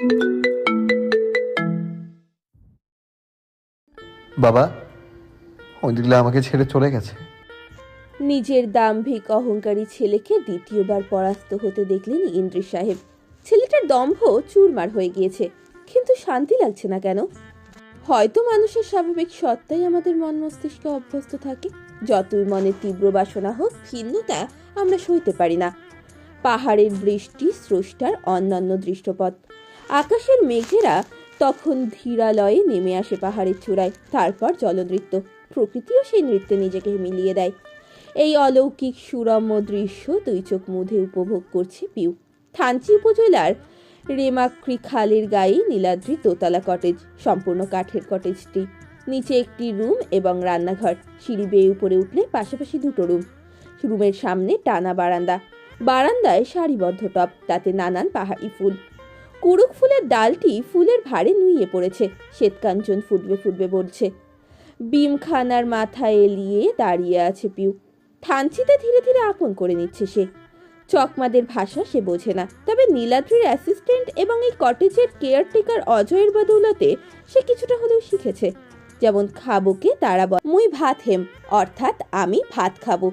বাবা ঐন্দ্রিলা আমাকে ছেড়ে চলে গেছে। নিজের দাম্ভিক অহংকারী ছেলেকে দ্বিতীয়বার পরাস্ত হতে দেখলেন ইন্দ্রিস সাহেব। ছেলেটার দম্ভ চুরমার হয়ে গিয়েছে, কিন্তু শান্তি লাগছে না কেন? হয়তো মানুষের স্বাভাবিক সত্তাই আমাদের মন মস্তিষ্কে অভ্যস্ত থাকে। যতই মনে তীব্র বাসনা হোক ভিন্নতা আমরা সইতে পারি না। পাহাড়ের বৃষ্টি, স্রষ্টার অন্যান্য দৃষ্টপথ আকাশের মেঘেরা তখন ধীরালয়ে নেমে আসে পাহাড়ের চূড়ায়, তারপর জলনৃত্য প্রকৃতিও সেই নৃত্যে নিজেকে মিলিয়ে দেয়। এই অলৌকিক সুরম্য দৃশ্য দুই চোখ মুধে উপভোগ করছে পিউ। থানচি উপজেলার রেমাক্রি খালের গায়ে নীলাদ্রি দোতলা কটেজ সম্পূর্ণ কাঠের কটেজটি নিচে একটি রুম এবং রান্নাঘর। সিঁড়ি বেয়ে উপরে উঠলে পাশাপাশি দুটো রুম রুমের সামনে টানা বারান্দা। বারান্দায় সারিবদ্ধ টপ তাতে নানান পাহাড়ি ফুল। কুরুক ফুলের ডালটি ফুলের ভারে নুইয়ে পড়েছে। শ্বেতকাঞ্চন ফুটবে ফুটবে বলছে। বিমখানার মাথায় এলিয়ে দাঁড়িয়ে আছে পিউ। থানচিতে ধীরে ধীরে আপন করে নিচ্ছে সে। চকমাদের ভাষা সে বোঝে না। তবে নীলাদ্রির অ্যাসিস্ট্যান্ট এবং এই কটেজের কেয়ারটেকার অজয়ের বদৌলতে সে কিছুটা হলেও শিখেছে। যেমন খাবোকে তারা বল, মুই ভাত হেম, অর্থাৎ আমি ভাত খাব।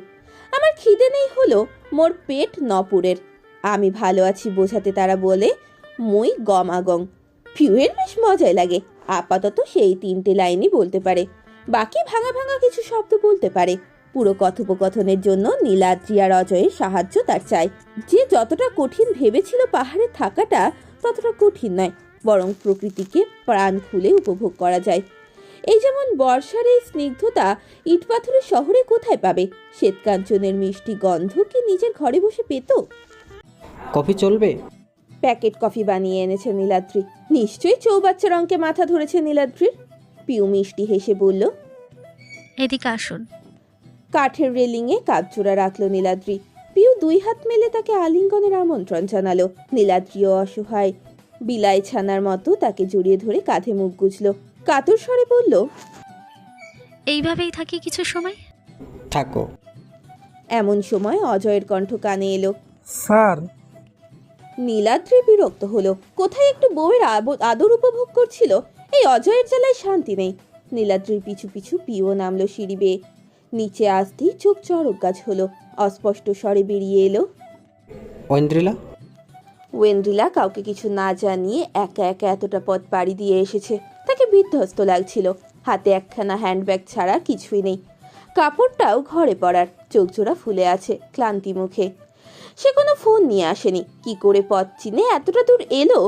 আমার খিদে নেই হলো মোর পেট নপুরের। আমি ভালো আছি বোঝাতে তারা বলে মই গমাগং ফিউয়ের বেশ মজাই লাগে। আপাতত সেই তিনটে লাইনই বলতে পারে। বাকি ভাঙা ভাঙা কিছু শব্দ বলতে পারে। পুরো কথোপকথনের জন্য নীলাদ্রি আর অজয়ের সাহায্য তার চাই। যে যতটা কঠিন ভেবেছিল পাহাড়ে থাকাটা ততটা কঠিন নয়, বরং প্রকৃতিকে প্রাণ খুলে উপভোগ করা যায়। এই যেমন বর্ষার এই স্নিগ্ধতা ইটপাথরের শহরে কোথায় পাবে? শ্বেতকাঞ্চনের মিষ্টি গন্ধ কি নিজের ঘরে বসে পেত? কফি চলবে? প্যাকেট কফি বানিয়ে এনেছে নীলাদ্রি। নিশ্চয়ই চৌবাচ্চার অঙ্কে মাথা ধরেছে নীলাদ্রির? পিউ মিষ্টি হেসে বলল এদিকে আসুন। কাঠের রেলিংয়ে কাঠজোড়া রাখল নীলাদ্রি। পিউ দুই হাত মেলে তাকে আলিঙ্গনের আমন্ত্রণ জানালো। নীলাদ্রিও অসহায়। বিলাই ছানার মতো তাকে জড়িয়ে ধরে কাঁধে মুখ গুজলো। কাতর স্বরে বলল এইভাবেই থাকি কিছু সময়? থাকো। এমন সময় অজয়ের কণ্ঠ কানে এলো স্যার নীলাদ্রি বিরক্ত হলো। কোথায় একটু বউয়ের আদর উপভোগ করছিল? এই অজয়ের জ্বালায় শান্তি নেই। নীলাদ্রির পিছু পিছু পিও নামলো সিঁড়ি বেয়ে। নিচে আসতেই চোখ চড়ক গাছ হলো। অস্পষ্ট স্বরে বেরিয়ে এলো ঐন্দ্রিলা? ওয়েন্ড্রিলা কাউকে কিছু না জানিয়ে একা একা এতটা পথ পাড়ি দিয়ে এসেছে। তাকে বিধ্বস্ত লাগছিল। হাতে একখানা হ্যান্ডব্যাগ ছাড়া কিছুই নেই। কাপড়টাও ঘরে পড়ার চোখ চোখজোড়া ফুলে আছে ক্লান্তি মুখে। সে কোনো ফোন নিয়ে আসেনি। কি করে পথ চিনে এতটা দূর এলো?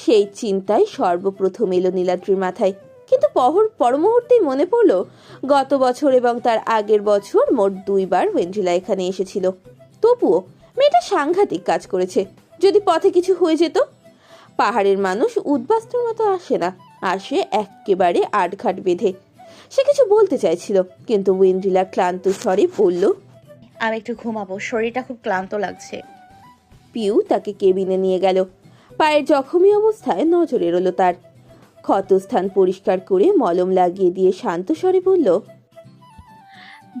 সেই চিন্তায় সর্বপ্রথম এলো নীলাদ্রির মাথায়। কিন্তু পহর পরমুহূর্তেই মনে পড়ল, গত বছর এবং তার আগের বছর মোট দুইবার ওয়েন্ড্রিলা এখানে এসেছিল। তবুও মেয়েটা সাংঘাতিক কাজ করেছে। যদি পথে কিছু হয়ে যেত? পাহাড়ের মানুষ উদ্বাস্তুর মতো আসে না আসে একেবারে আটঘাট বেঁধে। সে কিছু বলতে চাইছিল, কিন্তু ওয়েন্ড্রিলা ক্লান্ত স্বরে বলল আমি একটু ঘুমাবো শরীরটা খুব ক্লান্ত লাগছে। পিউ তাকে কেবিনে নিয়ে গেল। পায়ের জখমি অবস্থায় নজর এড়োলো তার। ক্ষতস্থান পরিষ্কার করে মলম লাগিয়ে দিয়ে শান্ত স্বরে বলল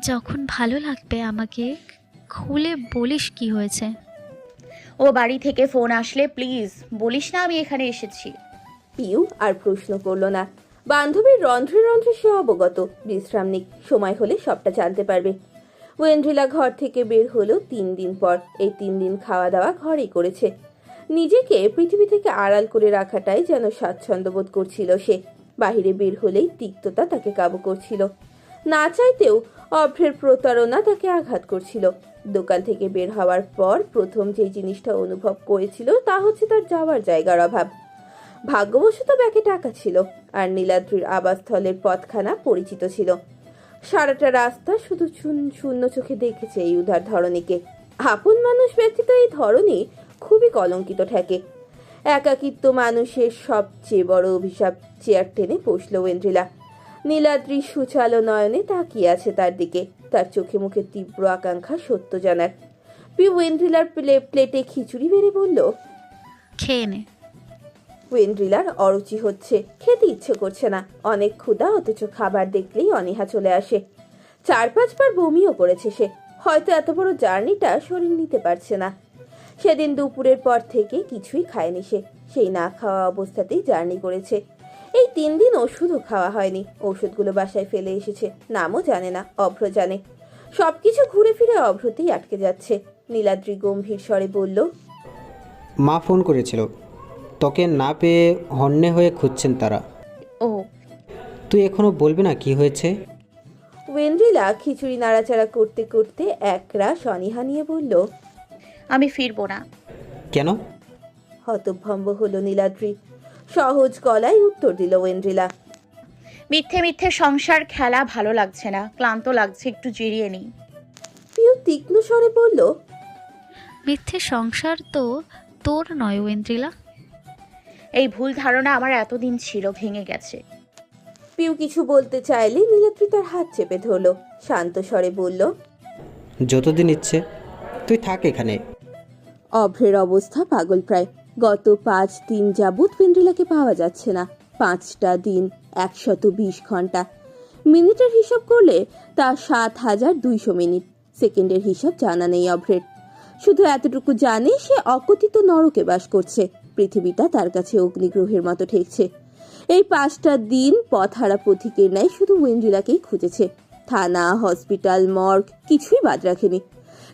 যখন ভালো লাগবে আমাকে খুলে বলিস কি হয়েছে? ও বাড়ি থেকে ফোন আসলে প্লিজ বলিস না আমি এখানে এসেছি। পিউ আর প্রশ্ন করল না। বান্ধবীর রন্ধ্রে রন্ধ্রে সে অবগত বিশ্রাম নিক সময় হলে সবটা জানতে পারবে। ওয়েন্ড্রিলা ঘর থেকে বের হলো তিন দিন পর। এই তিন দিন খাওয়া দাওয়া ঘরেই করেছে। নিজেকে পৃথিবী থেকে আড়াল করে রাখাটাই যেন স্বাচ্ছন্দ্য বোধ করছিল সে। বাহিরে বের হলেই তিক্ততা তাকে কাবু করছিল। না চাইতেও অভ্রের প্রতারণা তাকে আঘাত করছিল। দোকান থেকে বের হওয়ার পর প্রথম যে জিনিসটা অনুভব করেছিল তা হচ্ছে তার যাওয়ার জায়গার অভাব। ভাগ্যবশত ব্যাগে টাকা ছিল, আর নীলাদ্রির আবাসস্থলের পথখানা পরিচিত ছিল। সারাটা রাস্তা শুধু শূন্য- চোখে দেখেছে এই উদার ধরণীকে। আপন মানুষ ব্যতীত এই ধরনী খুবই কলঙ্কিত ঠেকে। একাকিত্ব মানুষের সবচেয়ে বড় অভিশাপ চেয়ার টেনে বসল ওয়েন্দ্রিলা। নীলাদ্রি সুচালো নয়নে তাকিয়ে আছে তার দিকে। তার চোখে মুখে তীব্র আকাঙ্ক্ষা সত্য জানার। পি ওয়েন্দ্রিলার প্লে- প্লেটে খিচুড়ি বেড়ে বলল, খেয়ে নে। ওয়েন্ড্রিলার অরুচি হচ্ছে, খেতে ইচ্ছে করছে না। অনেক ক্ষুধা, অথচ খাবার দেখলেই অনীহা চলে আসে। চার পাঁচবার বমিও করেছে সে। হয়তো এত বড় জার্নিটা শরীর নিতে পারছে না। সেদিন দুপুরের পর থেকে কিছুই খায়নি সে। সেই না খাওয়া অবস্থাতেই জার্নি করেছে। এই তিন দিন ওষুধও খাওয়া হয়নি। ওষুধগুলো বাসায় ফেলে এসেছে। নামও জানে না, অভ্র জানে। সবকিছু ঘুরে ফিরে অভ্রতেই আটকে যাচ্ছে। নীলাদ্রি গম্ভীর স্বরে বলল, মা ফোন করেছিল। তোকে না পেয়ে হন্যে হয়ে খুঁজছেন তারা। ও। তুই এখনও বলবি না কি হয়েছে? ওয়েন্দ্রিলা খিচুড়ি নাড়াচাড়া করতে করতে একরা শনিহা নিয়ে বলল আমি ফিরবো না। কেন? হতভম্ব হলো নীলাদ্রি। সহজ গলায় উত্তর দিল ওয়েন্দ্রিলা। মিথ্যে মিথ্যে সংসার খেলা ভালো লাগছে না ক্লান্ত লাগছে একটু জিরিয়ে নিই। পিউ তীক্ষ্ণ স্বরে বলল মিথ্যে সংসার তো তোর নয় ওয়েন্দ্রিলা। এই ভুল ধারণা আমার এতদিন ছিল ভেঙে গেছে। পিউ কিছু বলতে চাইলে নীলাদ্রি তার হাত চেপে ধরলো। শান্ত স্বরে বলল যতদিন ইচ্ছে তুই থাক এখানে। অভ্রের অবস্থা পাগল প্রায়। গত পাঁচ দিন যাবৎ ওয়েন্দ্রিলাকে পাওয়া যাচ্ছে না। পাঁচটা দিন একশত বিশ ঘণ্টা। মিনিটের হিসাব করলে তা সাত হাজার দুইশো মিনিট। সেকেন্ডের হিসাব জানা নেই অভ্রের। শুধু এতটুকু জানে সে অকথিত নরকে বাস করছে। পৃথিবীটা তার কাছে অগ্নিগ্রহের মতো ঠেকছে। এই পাঁচটা দিন পথহারা পথিকের ন্যায় শুধু ওয়েন্দ্রিলাকেই খুঁজেছে। থানা, হসপিটাল, মর্গ, কিছুই বাদ রাখেনি।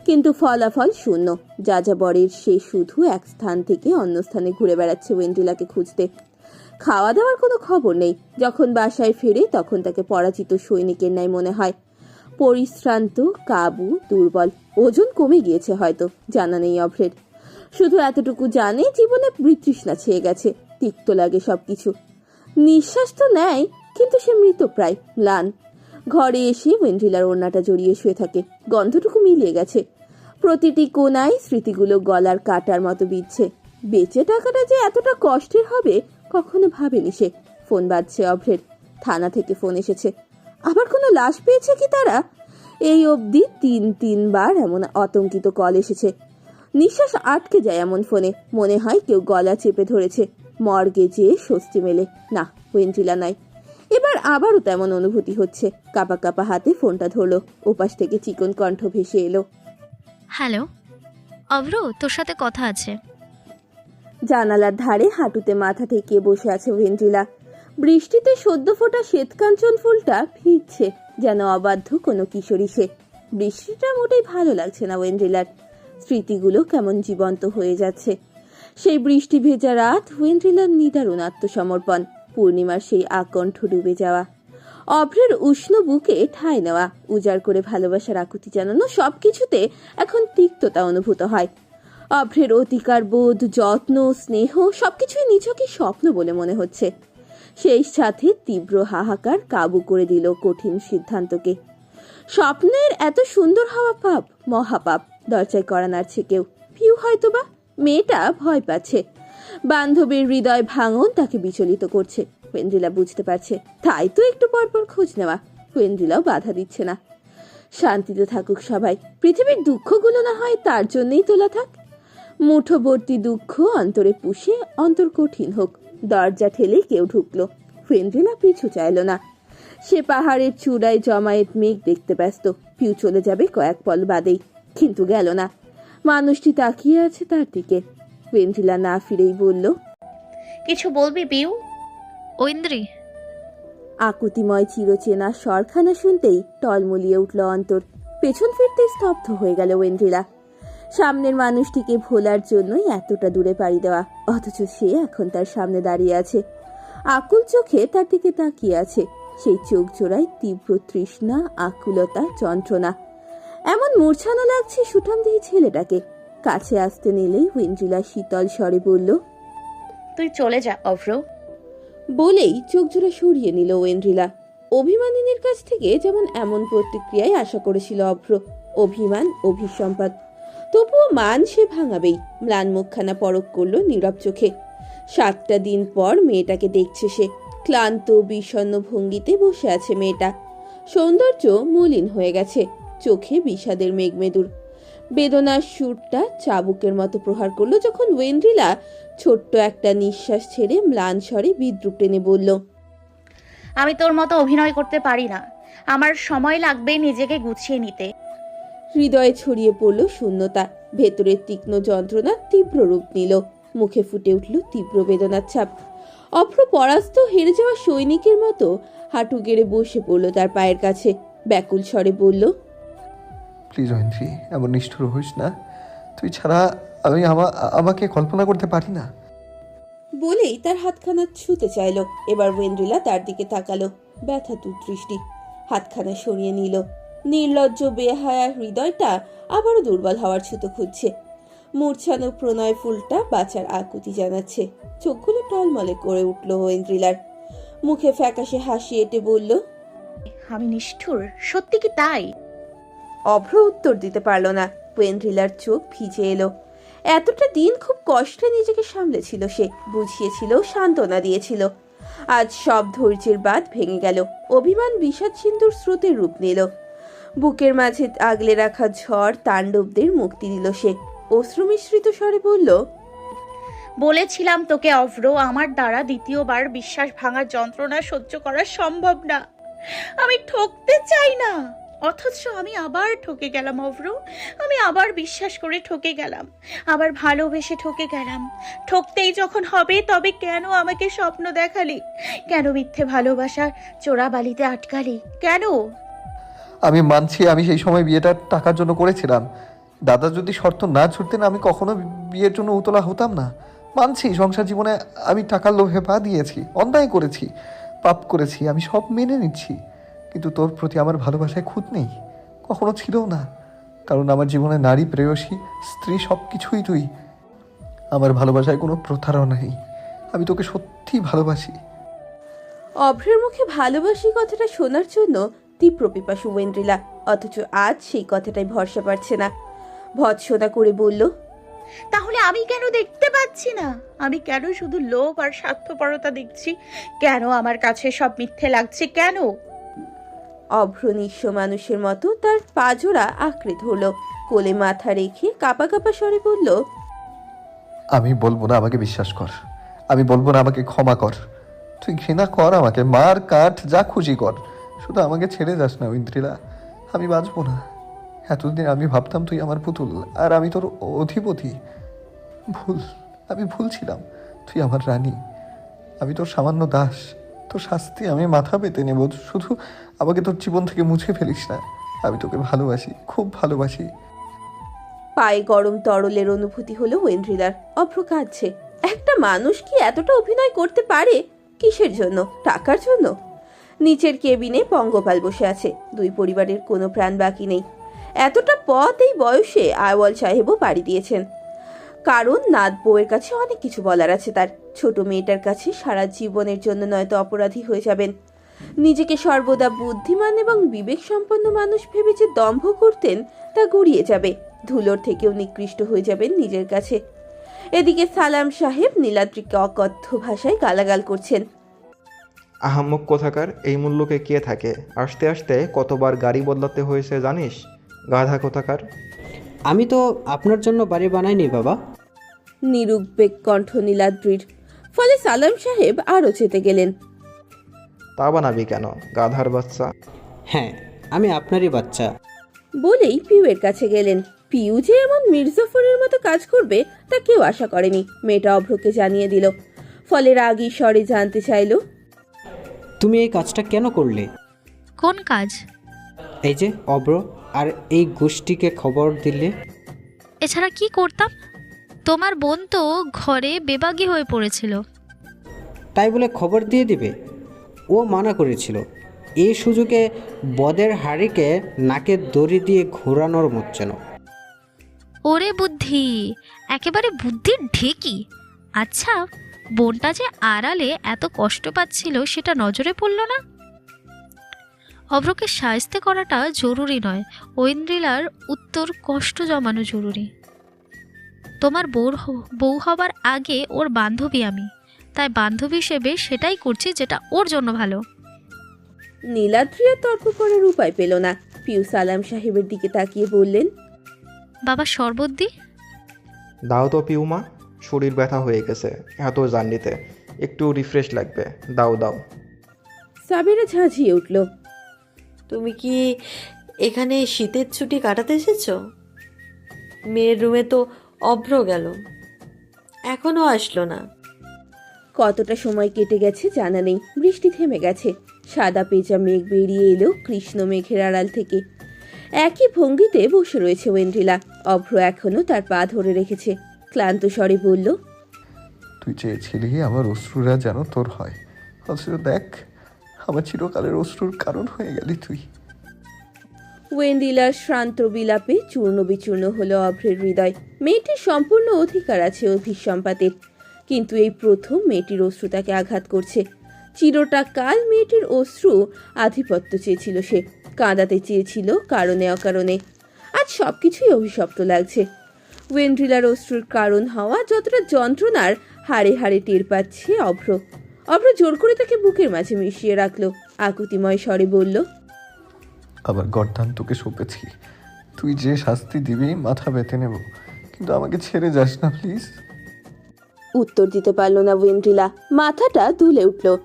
কিন্তু ফলাফল শূন্য। যাযাবরের সে শুধু এক স্থান থেকে অন্য স্থানে ঘুরে বেড়াচ্ছে ওয়েন্ড্রিলাকে খুঁজতে। খাওয়া দাওয়ার কোনো খবর নেই। যখন বাসায় ফেরে তখন তাকে পরাজিত সৈনিকের ন্যায় মনে হয়। পরিশ্রান্ত, কাবু, দুর্বল, ওজন কমে গিয়েছে হয়তো। জানা নেই অভ্রের। শুধু এতটুকু জানে জীবনে বিতৃষ্ণা ছেয়ে গেছে, তিক্ত লাগে সবকিছু। নিঃশ্বাস তো নেয়, কিন্তু সে মৃত প্রায়, ম্লান। ঘরে এসে ওয়েন্ড্রিলার ওড়নাটা জড়িয়ে শুয়ে থাকে, গন্ধটুকু মিলিয়ে গেছে। প্রতিটি কোনায় স্মৃতিগুলো গলার কাটার মতো বিচ্ছে বেঁচে টাকাটা যে এতটা কষ্টের হবে, কখনো ভাবেনি সে। ফোন বাজছে অভ্রের, থানা থেকে ফোন এসেছে। আবার কোনো লাশ পেয়েছে কি তারা? এই অবধি তিন তিনবার এমন আতঙ্কিত কল এসেছে। নিঃশ্বাস আটকে যায় এমন ফোনে। মনে হয় কেউ গলা চেপে ধরেছে। মর্গে যেয়ে স্বস্তি মেলে। না ওয়েন্ট্রিলা নাই। এবার আবারও তেমন অনুভূতি হচ্ছে। কাপা কাপা হাতে ফোনটা ধরলো। ওপাশ থেকে চিকন কণ্ঠ ভেসে এলো। হ্যালো। অভ্র তোর সাথে কথা আছে। জানালার ধারে হাঁটুতে মাথা ঠেকিয়ে বসে আছে ভেন্টিলা। বৃষ্টিতে সদ্য ফোটা শ্বেতকাঞ্চন ফুলটা ভিজছে যেন অবাধ্য কোনো কিশোরী সে। বৃষ্টিটা মোটেই ভালো লাগছে না ওয়েন্ড্রিলার স্মৃতিগুলো কেমন জীবন্ত হয়ে যাচ্ছে। সেই বৃষ্টি ভেজা রাত ওয়েন্ড্রিলার নিদারুণ আত্মসমর্পণ, পূর্ণিমার সেই আকণ্ঠ ডুবে যাওয়া, অভ্রের উষ্ণ বুকে ঠাঁই নেওয়া, উজাড় করে ভালোবাসার আকুতি জানানো সবকিছুতে এখন তিক্ততা অনুভূত হয়। অভ্রের অধিকার বোধ, যত্ন, স্নেহ সবকিছুই নিছকই স্বপ্ন বলে মনে হচ্ছে। সেই সাথে তীব্র হাহাকার কাবু করে দিল কঠিন সিদ্ধান্তকে। স্বপ্নের এত সুন্দর হওয়া পাপ, মহাপাপ দরজায় করা নাড়ছে কেউ। পিউ হয়তোবা মেয়েটা ভয় পাচ্ছে। বান্ধবীর হৃদয় ভাঙন তাকে বিচলিত করছে। ওয়েন্দ্রিলা বুঝতে পারছে, তাই তো একটু পরপর খোঁজ নেওয়া। ওয়েন্দ্রিলাও বাধা দিচ্ছে না। শান্তিতে থাকুক সবাই। পৃথিবীর দুঃখগুলো না হয় তার জন্যই তোলা থাক। মুঠোবর্তী দুঃখ অন্তরে পুষে অন্তর কঠিন হোক। দরজা ঠেলে কেউ ঢুকলো। ফেন্দ্রিলা পিছু চাইল না। সে পাহাড়ের চূড়ায় জমায়েত মেঘ দেখতে ব্যস্ত। পিউ চলে যাবে কয়েক পল বাদেই। কিন্তু গেল না। মানুষটি তাকিয়ে আছে তার দিকে। ফেন্দ্রিলা না ফিরেই বলল কিছু বলবি পিউ ঐন্দ্রি আকুতিময় চিরচেনা স্বরখানা শুনতেই টলমলিয়ে উঠল অন্তর। পেছন ফিরতে স্তব্ধ হয়ে গেল ওয়েন্দ্রিলা। সামনের মানুষটিকে ভোলার জন্যই এতটা দূরে পাড়ি দেওয়া অথচ সে এখন তার সামনে দাঁড়িয়ে আছে। আকুল চোখে তার দিকে তাকিয়ে আছে। সেই চোখ জোড়ায় তীব্র তৃষ্ণা আকুলতা যন্ত্রণা। এমন মূর্ছানো লাগছে সুঠামদেহী ছেলেটাকে। কাছে আসতে নিলেই ওয়েন্দ্রিলা শীতল স্বরে বলল তুই চলে যা অভ্র। বলেই চোখ জোড়া সরিয়ে নিল ওয়েন্দ্রিলা অভিমানিনীর কাছ থেকে যেমন এমন প্রতিক্রিয়াই আশা করেছিল অভ্র। অভিমান অভিসম্পাদ তবুও মান সে ভাঙাবেই। ম্লান মুখখানা পরক করল নীরব চোখে। সাতটা দিন পর মেয়েটাকে দেখছে সে। ক্লান্ত বিষণ্ণ ভঙ্গিতে বসে আছে মেয়েটা। সৌন্দর্য মলিন হয়ে গেছে। চোখে বিষাদের মেঘমেদুর। বেদনার সুরটা চাবুকের মতো প্রহার করল যখন ওয়েন্দ্রিলা ছোট্ট একটা নিঃশ্বাস ছেড়ে ম্লান স্বরে বিদ্রুপ টেনে বলল আমি তোর মতো অভিনয় করতে পারি না। আমার সময় লাগবে নিজেকে গুছিয়ে নিতে। হৃদয়ে ছড়িয়ে পড়ল শূন্যতা। ভেতরের তীক্ষ্ণ যন্ত্রণা তীব্র রূপ নিল। মুখে ফুটে উঠল তীব্র বেদনার ছাপ। অভ্র পরাস্ত হেরে যাওয়া সৈনিকের মতো হাঁটু গেড়ে বসে পড়ল তার পায়ের কাছে। ব্যাকুল স্বরে বলল প্লিজ ঐন্দ্রি এমন নিষ্ঠুর হইস না। তুই ছাড়া আমি আমাকে কল্পনা করতে পারি না। বলেই তার হাতখানা ছুতে চাইল। এবার ওয়েন্দ্রিলা তার দিকে তাকালো ব্যথা দৃষ্টি। হাতখানা সরিয়ে নিল। নির্লজ্জ বেহায়া হৃদয়টা আবারও দুর্বল হওয়ার ছুতো খুঁজছে। মূর্ছানো প্রণয় ফুলটা বাঁচার আকুতি জানাচ্ছে। চোখগুলো টলমলে করে উঠল ওয়েন্দ্রিলার মুখে ফ্যাকাশে হাসি এঁটে বলল আমি নিষ্ঠুর সত্যি কি তাই? অভ্র উত্তর দিতে পারল না। ওয়েন্দ্রিলার চোখ ভিজে এলো। এতটা দিন খুব কষ্টে নিজেকে সামলেছিল সে, বুঝিয়েছিল, সান্ত্বনা দিয়েছিল। আজ সব ধৈর্যের বাদ ভেঙে গেল। অভিমান বিষাদ সিন্ধুর স্রোতের রূপ নিল। বুকের মাঝে আগলে রাখা ঝড় তাণ্ডবদের মুক্তি দিল সে। অশ্রু মিশ্রিত স্বরে বলল, বলেছিলাম তোকে, অভ্র, আমার দ্বারা দ্বিতীয়বার বিশ্বাস ভাঙার যন্ত্রণা সহ্য করা সম্ভব না। আমি ঠকতে চাই না। অথচ আমি আবার ঠকে গেলাম অভ্র। আমি আবার বিশ্বাস করে ঠকে গেলাম। আবার ভালোবেসে ঠকে গেলাম। ঠকতেই যখন হবে, তবে কেন আমাকে স্বপ্ন দেখালি? কেন মিথ্যে ভালোবাসার চোরাবালিতে আটকালি? কেন? আমি মানছি আমি সেই সময় বিয়েটা টাকার জন্য করেছিলাম। দাদা যদি শর্ত না ছুটতেন আমি কখনো বিয়ের জন্য উতলা হতাম না। মানছি, সংসার জীবনে আমি টাকার লোভে পা দিয়েছি, অন্যায় করেছি, পাপ করেছি, আমি সব মেনে নিচ্ছি। কিন্তু তোর প্রতি আমার ভালোবাসায় খুঁত নেই কখনো ছিলও না। কারণ আমার জীবনে নারী প্রেয়সী স্ত্রী সব কিছুই তুই। আমার ভালোবাসায় কোনো প্রতারণা নেই। আমি তোকে সত্যিই ভালোবাসি। অভ্রের মুখে ভালোবাসি কথাটা শোনার জন্য তীব্র পিপাসু ওয়েন্দ্রিলা অথচ আজ সেই কথাটাই ভরসা পাচ্ছে না। ভৎসনা করে বলল তাহলে আমি কেন দেখতে পাচ্ছি না? আমি কেন শুধু লোভ আর স্বার্থপরতা দেখছি? কেন আমার কাছে সব মিথ্যে লাগছে? কেন? অভ্র নিঃস্ব মানুষের মতো তার পাজোড়া আঁকড়ে ধরল। কোলে মাথা রেখে কাপা কাপা স্বরে বলল, আমি বলব না, আমাকে বিশ্বাস কর। আমি বলব না, আমাকে ক্ষমা কর। তুই ঘৃণা কর আমাকে, মার, কাঠ, যা খুশি কর। শুধু আমাকে ছেড়ে যাস না, ঐন্দ্রিলা। আমি বাঁচবো না। এতদিন আমি ভাবতাম তুই আমার পুতুল, আর আমি তোর অধিপতি। ভুল, আমি ভুল ছিলাম। তুই আমার রানী। আমি তোর সামান্য দাস। শাস্তি আমি মাথা পেতে নেব। শুধু আমাকে তোর জীবন থেকে মুছে ফেলিস না। আমি তোকে ভালোবাসি, খুব ভালোবাসি। পায়ে গরম তরলের অনুভূতি হলো ওয়েন্দ্রিলার। অভ্র কাঁদছে। একটা মানুষ কি এতটা অভিনয় করতে পারে? কিসের জন্য? টাকার জন্য? নিচের কেবিনে পঙ্গপাল বসে আছে। দুই পরিবারের কোনো প্রাণ বাকি নেই। এতটা পথ এই বয়সে আয়ওয়াল সাহেবও পাড়ি দিয়েছেন। কারণ নাদ বউয়ের কাছে অনেক কিছু বলার আছে তার। ছোট মেয়েটার কাছে সারা জীবনের জন্য নয়তো অপরাধী হয়ে যাবেন। নিজেকে সর্বদা বুদ্ধিমান এবং বিবেক সম্পন্ন মানুষ ভেবে যে দম্ভ করতেন তা গড়িয়ে যাবে। ধুলোর থেকেও নিকৃষ্ট হয়ে যাবেন নিজের কাছে। এদিকে সালাম সাহেব নীলাদ্রিকে অকথ্য ভাষায় গালাগাল করছেন। আহাম্মক কোথাকার এই মূল্যকে কে থাকে? আসতে আসতে কতবার গাড়ি বদলাতে হয়েছে জানিস? গাধা কোথাকার? আমি তো আপনার জন্য বাড়ি বানাইনি বাবা। নিরুদ্বেগ কণ্ঠ নীলাদ্রির। ফলে সালাম সাহেব আরও চেতে গেলেন। তা বানাবি কেন গাধার বাচ্চা? হ্যাঁ আমি আপনারই বাচ্চা। বলেই পিউয়ের কাছে গেলেন। পিউ যে এমন মির্জাফরের মতো কাজ করবে তা কেউ আশা করেনি মেয়েটা অভ্রকে জানিয়ে দিল। ফলে রাগী স্বরে জানতে চাইল তুমি এই কাজটা কেন করলে? কোন কাজ? এই যে অব্র আর এই গোষ্ঠীকে খবর দিলে? এছাড়া কি করতাম? তোমার বোন তো ঘরে বেবাগী হয়ে পড়েছিল। তাই বলে খবর দিয়ে দিবে? ও মানা করেছিল। এই সুযোগে বদের হাড়িকে নাকে দড়ি দিয়ে ঘোরানোর মচ্ছেন ওরে বুদ্ধি একেবারে বুদ্ধির ঢেকি। আচ্ছা বোনটা যে আড়ালে এত কষ্ট পাচ্ছিল সেটা নজরে পড়ল না? অভ্রকে সায়স্তে করাটা জরুরি নয়। ঐন্দ্রিলার উত্তর কষ্ট জমানো জরুরি। তোমার বউর হ- বউ হবার আগে ওর বান্ধবী আমি। তাই বান্ধবী হিসেবে সেটাই করছি যেটা ওর জন্য ভালো। নীলাদ্রিয়া তর্ক করার উপায় পেল না। পিউ সালাম সাহেবের দিকে তাকিয়ে বললেন বাবা শরবত দি। দাও তো পিউমা শরীর ব্যথা হয়ে গেছে এত জার্নিতে। একটু রিফ্রেশ লাগবে দাও দাও। সাবেরা ঝাঁঝিয়ে উঠল তুমি কি এখানে শীতের ছুটি কাটাতে এসেছ? মেয়ের রুমে তো অভ্র গেল। এখনও আসলো না। কতটা সময় কেটে গেছে জানা নেই। বৃষ্টি থেমে গেছে। সাদা পেঁচা মেঘ বেরিয়ে এলো কৃষ্ণ মেঘের আড়াল থেকে। একই ভঙ্গিতে বসে রয়েছে ওয়েন্ড্রিলা। অভ্র এখনও তার পা ধরে রেখেছে। ক্লান্ত স্বরে বলল তুই চেয়েছিলি আমার অশ্রুরা যেন তোর হয়। অথচ দেখ আমার চিরকালের অশ্রুর কারণ হয়ে গেলি তুই। ওয়েন্ডিলার শ্রান্ত বিলাপে চূর্ণ বিচূর্ণ হলো অভ্রের হৃদয়। মেয়েটির সম্পূর্ণ অধিকার আছে অভিসম্পাতের কিন্তু এই প্রথম মেয়েটির অশ্রু তাকে আঘাত করছে। চিরটা কাল মেয়েটির অশ্রু আধিপত্য চেয়েছিল সে, কাঁদাতে চেয়েছিল কারণে অকারণে। আজ সবকিছুই অভিশপ্ত লাগছে। ওয়েন্ড্রিলার অশ্রুর কারণ হওয়া যতটা যন্ত্রণার হাড়ে হাড়ে টের পাচ্ছে অভ্র। অভ্র জোর করে তাকে বুকের মাঝে মিশিয়ে রাখল। আকুতিময় স্বরে বলল, আবার গর্দান তোকে সঁপেছি। তুই যে শাস্তি দিবি, মাথা বেঁধে নেব। কিন্তু আমাকে ছেড়ে যাস না প্লিজ উত্তর দিতে পারল না ওয়েন্ড্রিলা মাথাটা দুলে উঠল।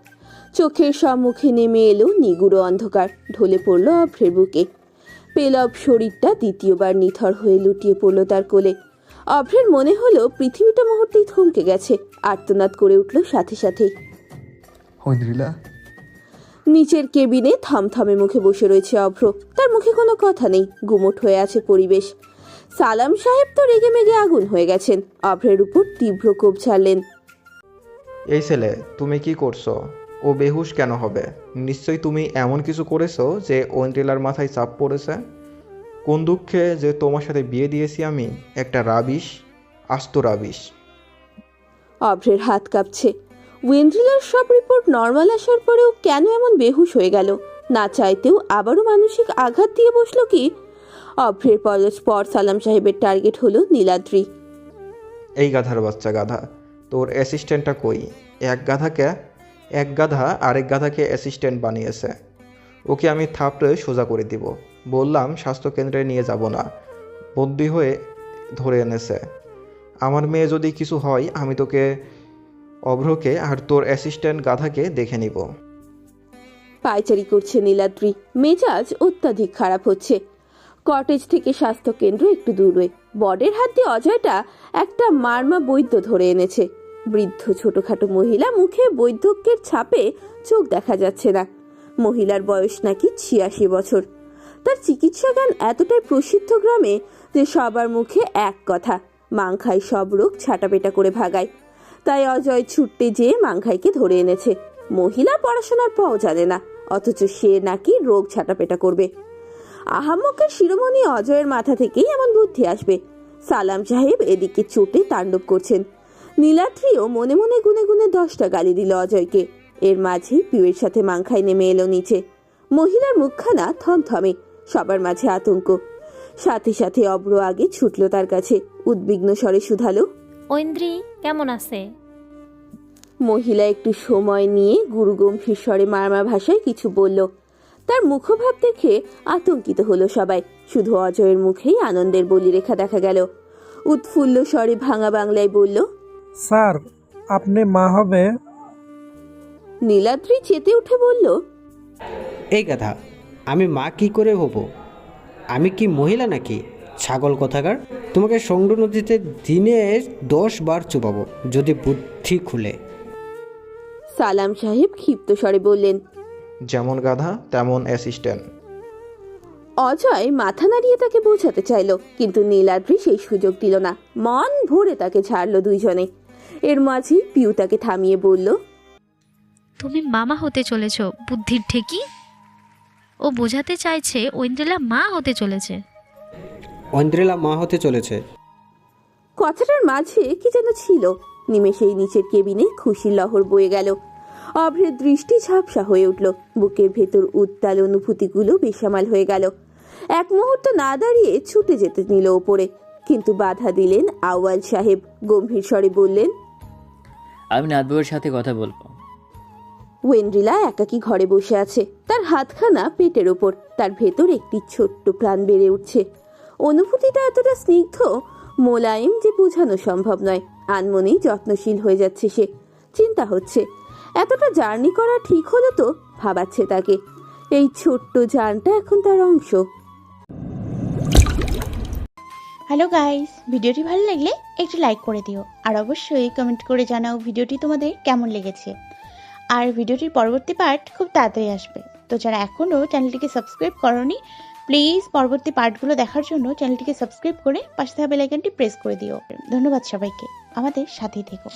চোখের সম্মুখে নেমে এলো নিগুড়ো অন্ধকার। ঢলে পড়ল অভ্রের বুকে। পেলব শরীরটা দ্বিতীয়বার নিথর হয়ে লুটিয়ে পড়ল তার কোলে। অভ্রের মনে হলো পৃথিবীটা মুহূর্তেই থমকে গেছে। আর্তনাদ করে উঠল সাথে সাথেই ঐন্দ্রিলা নিচের কেবিনে থমথমে মুখে বসে রয়েছে অভ্র। তার মুখে কোনো কথা নেই। গুমোট হয়ে আছে পরিবেশ। সালাম সাহেব তো রেগে মেগে আগুন হয়ে গেছেন। অভ্রের উপর তীব্র কোপ ছাড়লেন। এই ছেলে তুমি কি করছ? ও বেহুশ কেন হবে? নিশ্চয়ই তুমি এমন কিছু করেছ যে ওয়েন্ট্রেলার মাথায় চাপ পড়েছে? কোন দুঃখে যে তোমার সাথে বিয়ে দিয়েছি আমি? একটা রাবিশ আস্ত রাবিশ। অভ্রের হাত কাঁপছে। ওয়েন্ড্রিলার সব রিপোর্ট নর্মাল আসার পরেও কেন এমন বেহুশ হয়ে গেল? না চাইতেও আবারও মানসিক আঘাত দিয়ে বসল কি? অভ্রের পর সালাম সাহেবের টার্গেট হলো নীলাদ্রি। এই গাধার বাচ্চা গাধা তোর অ্যাসিস্ট্যান্টটা কই? এক গাধাকে এক গাধা আরেক গাধাকে অ্যাসিস্ট্যান্ট বানিয়েছে। ওকে আমি থাপড়ে সোজা করে দিব। বললাম স্বাস্থ্যকেন্দ্রে নিয়ে যাব না। বন্দি হয়ে ধরে এনেছে। আমার মেয়ে যদি কিছু হয় আমি তোকে অভ্রকে আর তোর অ্যাসিস্ট্যান্ট গাধাকে দেখে নিব। পায়চারি করছে নীলাদ্রি। মেজাজ অত্যাধিক খারাপ হচ্ছে। কটেজ থেকে স্বাস্থ্য কেন্দ্র একটু দূরে। বডের হাত দিয়ে অজয়টা একটা মারমা বৈদ্য ধরে এনেছে। বৃদ্ধ ছোটখাটো মহিলা মুখে বৈধক্যের ছাপে চোখ দেখা যাচ্ছে না। মহিলার বয়স নাকি ছিয়াশি বছর। তার চিকিৎসা জ্ঞান এতটাই প্রসিদ্ধ গ্রামে যে সবার মুখে এক কথা মাংখাই সব রোগ ছাটাপেটা করে ভাগায়। তাই অজয় ছুটতে যেয়ে মাংখাইকে ধরে এনেছে। মহিলা পড়াশোনার পাও জানে না, অথচ সে নাকি রোগ ছাটাপেটা করবে। আহাম্মকের শিরোমণি অজয়ের মাথা থেকেই এমন বুদ্ধি আসবে। সালাম সাহেব এদিকে চোটে তাণ্ডব করছেন। নীলাদ্রিও মনে মনে গুনে গুনে দশটা গালি দিল অজয়কে। এর মাঝেই পিউয়ের সাথে মাংখাই নেমে এলো নিচে। মহিলার মুখখানা থমথমে সবার মাঝে আতঙ্ক। সাথে সাথে অব্র আগে ছুটল তার কাছে। উদ্বিগ্ন স্বরে শুধালো ঐন্দ্রি কেমন আছে? মহিলা একটু সময় নিয়ে গুরুগম্ভীর স্বরে মারমা ভাষায় কিছু বলল তার মুখভাব দেখে আতঙ্কিত হলো সবাই। শুধু অজয়ের মুখেই আনন্দের বলিরেখা দেখা গেল। উৎফুল্ল স্বরে ভাঙা বাংলায় বলল স্যার আপনি মা হবে। নীলাদ্রি চেতে উঠে বলল এই কথা আমি মা কি করে হব? আমি কি মহিলা নাকি? ছাগল কথাকার? তোমাকে সঙ্গ নদীতে দিনে দশ বার চুপাবো যদি বুদ্ধি খুলে। সালাম সাহেব ক্ষিপ্ত স্বরে বললেন যেমন গাধা তেমন অ্যাসিস্ট্যান্ট অজয় মাথা নাড়িয়ে তাকে বোঝাতে চাইল কিন্তু নীলাদ্রি সেই সুযোগ দিল না। মন ভরে তাকে ছাড়লো দুইজনে। এর মাঝেই পিউ তাকে থামিয়ে বলল তুমি মামা হতে চলেছ বুদ্ধির ঠেকি ও বোঝাতে চাইছে ঐন্দ্রেলা মা হতে চলেছে। অন্দ্রেলা মা হতে চলেছে। কথাটার মাঝে কি যেন ছিল নিমেষেই নিচের কেবিনে খুশির লহর বয়ে গেল। অভ্রের দৃষ্টি ঝাপসা হয়ে উঠল। বুকের ভেতর উত্তাল অনুভূতিগুলো বেসামাল হয়ে গেল। এক মুহূর্ত না দাঁড়িয়ে ছুটে যেতে নিল ওপরে কিন্তু বাধা দিলেন আওয়াল সাহেব। গম্ভীর স্বরে বললেন আমি নাতবউয়ের সাথে কথা বলব। ওয়েন্ড্রিলা একাকি ঘরে বসে আছে। তার হাতখানা পেটের ওপর। তার ভেতর একটি ছোট্ট প্রাণ বেড়ে উঠছে। অনুভূতিটা এতটা স্নিগ্ধ মোলায়েম যে বোঝানো সম্ভব নয়। আনমনেই যত্নশীল হয়ে যাচ্ছে সে। চিন্তা হচ্ছে এতটা জার্নি করা ঠিক হলো তো? ভাবাচ্ছে তাকে। এই ছোট্ট যানটা এখন তার অংশ। হ্যালো গাইস, ভিডিওটি ভালো লাগলে একটু লাইক করে দিও। আর অবশ্যই কমেন্ট করে জানাও ভিডিওটি তোমাদের কেমন লেগেছে। আর ভিডিওটির পরবর্তী পার্ট খুব তাড়াতাড়ি আসবে। তো যারা এখনও চ্যানেলটিকে সাবস্ক্রাইব করনি প্লিজ পরবর্তী পার্টগুলো দেখার জন্য চ্যানেলটিকে সাবস্ক্রাইব করে পাশে থাকা বেল আইকনটি প্রেস করে দিও। ধন্যবাদ সবাইকে। আমাদের সাথেই থেকো।